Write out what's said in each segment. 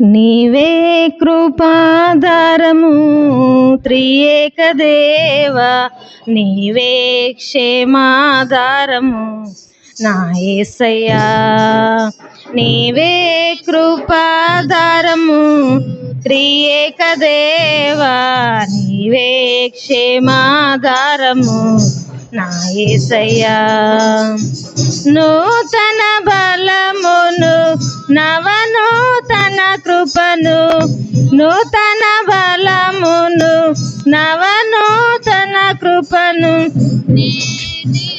నీవే కృపాధారము త్రియేక దేవ నీవే క్షేమాధారము నా యేసయ్యా నీవే కృపాధారము త్రియేక దేవ నీవే క్షేమాధారము నా నూతన బలమును నవనూతన కృపను నూతన బలమును నవనూతన కృపను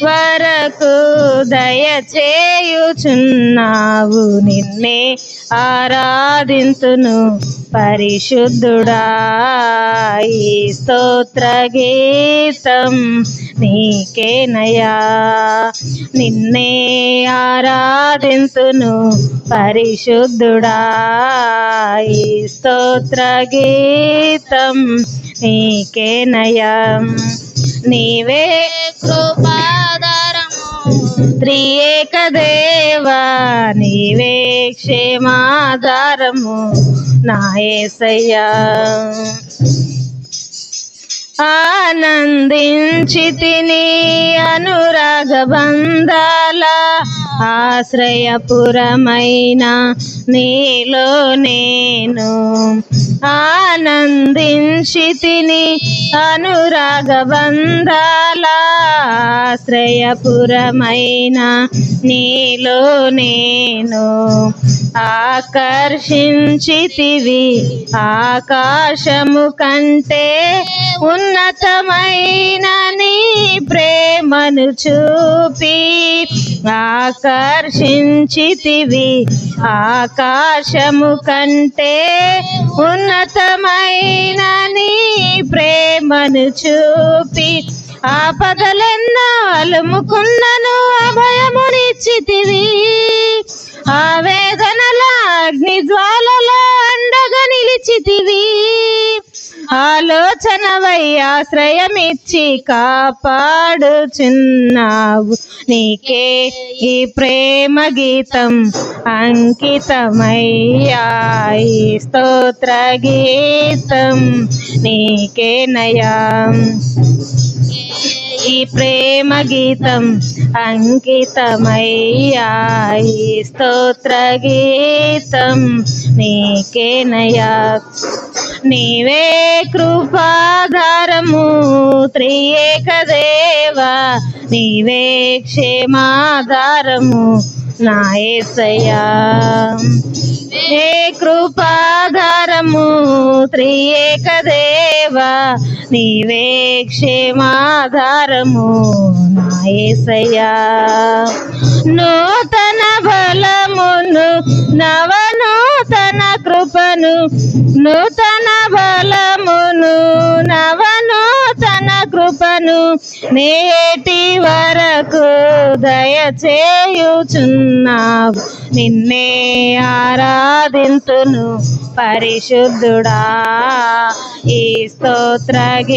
వరకు దయచేయుచున్నావు. నిన్నే ఆరాధింతును పరిశుద్ధుడా. ఈ స్తోత్ర గీతం నీకేనయా నిన్నే ఆరాధింతును పరిశుద్ధుడా. ఈ స్తోత్ర గీతం నీకేనయా నీవే కృపాధారము త్రియేక దేవా నీవే క్షేమాధారము నాయసయ్యా ఆ ఆనందించి తిని అనురాగ బంధాల ఆశ్రయపురమైన నీలో నేను ఆనందించి తిని అనురాగ బంధాల ఆశ్రయపురమైన నీలో నేను ఆకర్షించితివి. ఆకాశము కంటే ఉన్నతమైన నీ ప్రేమను చూపి ఆకర్షించితివి. ఆకాశము కంటే ఉన్నతమైన నీ ప్రేమను చూపి ఆపదలెన్నో అలుముకున్నను అభయమునిచ్చితివి. ఆవే జ్వాలలో అండగా నిలిచితివి. ఆలోచనవై ఆశ్రయమిచ్చి కాపాడుచున్నావు. నీకే ఈ ప్రేమ గీతం అంకితమయ్యాయి. స్తోత్ర గీతం నీకేనయా ఈ ప్రేమ గీతం అంకితమయ్యా ఈ స్తోత్ర గీతం నీకేనయా నీవే కృపాధారము త్రియేక దేవా నీవే క్షేమాధారము నాయసయా ఏ కృపాధారము త్రియేక దేవా నీవే క్షేమాధారము నాయసయ్యా. నూతన బలమును నవనూతన కృపను నూతన బలమును నవనూతన కృపను నేటి వరకు దయచేయుచున్నావు. నిన్నే ఆరాధింతును పరిశుద్ధుడా. స్తోత్రగీతం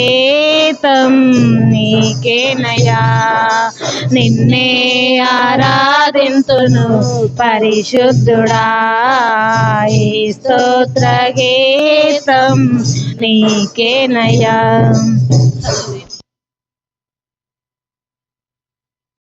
నీకేనయా నిన్నే ఆరాధింతును పరిశుద్ధుడా ఈ స్తోత్ర నీకేనయా